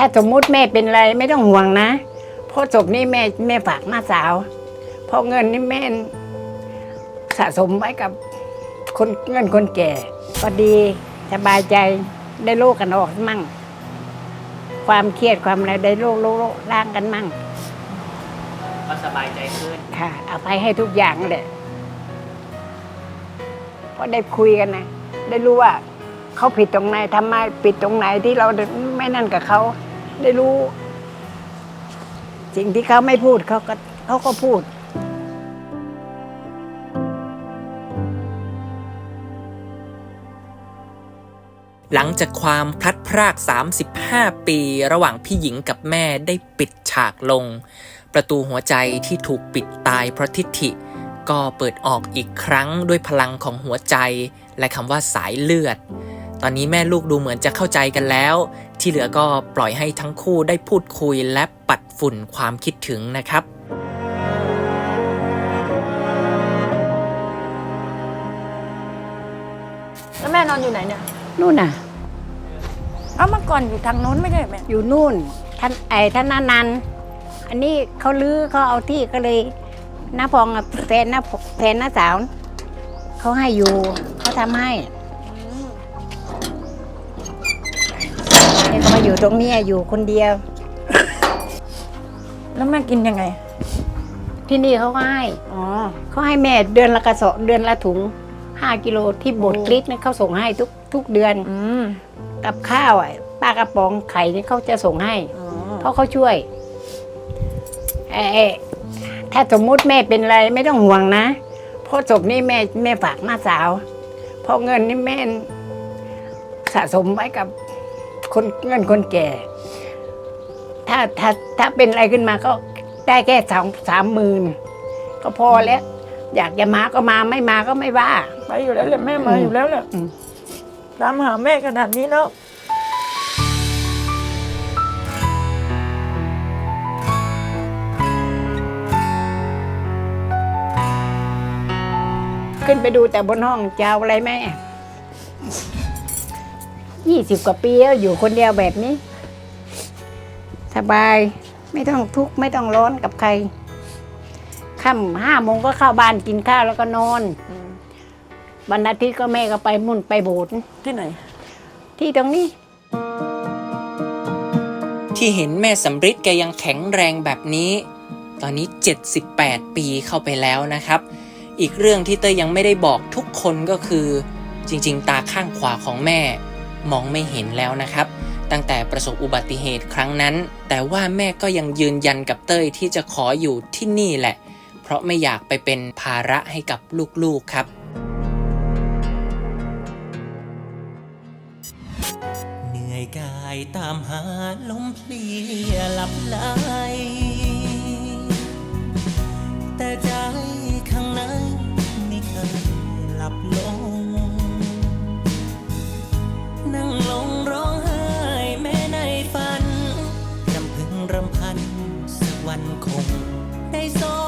ถ้าสมมุติแม่เป็นอะไรไม่ต้องห่วงนะเพราะศพนี้แม่แม่ฝากน้าสาว เพราะเงินนี่แม่สะสมไว้กับคนเงินคนแก่ ก็ดีสบายใจได้โลกกันออกมั่ง ความเครียดความอะไรได้โลกโลกโลกล้างกันมั่ง ก็สบายใจขึ้นค่ะอภัยให้ทุกอย่างเลยเพราะได้คุยกันนะ ได้รู้ว่าเขาผิดตรงไหนทำไมผิดตรงไหนที่เราไม่นั่นกับเขา ได้รู้ สิ่งที่เขาไม่พูดเขาก็เขาก็พูด หลังจากความพลัดพราก 35 ปี ระหว่างพี่หญิงกับแม่ได้ปิดฉากลง ประตูหัวใจที่ถูกปิดตายเพราะทิฐิ ก็เปิดออกอีกครั้งด้วยพลังของหัวใจ และคำว่าสายเลือด ตอนนี้แม่ลูกดูเหมือนจะเข้าใจกันแล้ว ที่เหลือก็ปล่อยให้ทั้งคู่ได้พูดคุยและปัดฝุ่นความคิดถึงนะครับแล้วแม่นอนอยู่ไหนเนี่ยนู่นน่ะ เอ้าเมื่อก่อนอยู่ทางโน้นไม่ใช่เหรอแม่อยู่นู่นท่านไอ้ท่านนานันต์อันนี้เขาลื้อเขาเอาที่ก็เลยน้าพองอะแฟนน้าแฟนน้าสาวเขาให้อยู่เขาทำให้ เนี่ยก็มาอยู่ตรงเนี้ยอยู่คนเดียว แล้วแม่กินยังไง ที่นี่เขาก็ให้อ๋อเขาให้แม่เดือนละกระสอบเดือนละถุงห้ากิโลที่โบดคลิกเนี่ยเขาส่งให้ทุกทุกเดือนอืมกับข้าวอะปลากระป๋องไข่นี่เขาจะส่งให้ อ๋อเพราะเขาช่วยเอ่อถ้าสมมุติแม่เป็นอะไรไม่ต้องห่วงนะ เพราะศพนี้แม่แม่ฝากน้าสาว เพราะเงินนี่แม่สะสมไว้กับ คนเงินคนแก่ ถ้าถ้าถ้าเป็นอะไรขึ้นมาก็ได้แค่สองสามหมื่นก็พอแล้ว อยากจะมาก็มาไม่มาก็ไม่ว่า ไปอยู่แล้วแหละแม่มาอืมอยู่แล้วแหละอืม ตามหาแม่ขนาดนี้แล้ว ขึ้นไปดูแต่บนห้องจะเอาอะไรไหม ยี่สิบกว่าปีแล้วอยู่คนเดียวแบบนี้ สบายไม่ต้องทุกข์ไม่ต้องร้อนกับใครค่ำห้าโมงก็เข้าบ้านกินข้าวแล้วก็นอนวันอาทิตย์ก็แม่ก็ไปมุ่นไปโบสถ์ที่ไหน ที่ตรงนี้ ที่เห็นแม่สำริดแกยังแข็งแรงแบบนี้ ตอนนี้ 78 ปีเข้าไปแล้วนะครับ อีกเรื่องที่เต้ยยังไม่ได้บอกทุกคนก็คือ จริง ๆ ตาข้างขวาของแม่ มองไม่เห็นแล้วนะครับ ตั้งแต่ประสบอุบัติเหตุครั้งนั้น แต่ว่าแม่ก็ยังยืนยันกับเต้ยที่จะขออยู่ที่นี่แหละ เพราะไม่อยากไปเป็นภาระให้กับลูกๆครับ เหนื่อยกายตามหาลมเพลียหลับไหลแต่ใจข้างในไม่เคยหลับลง Hey, so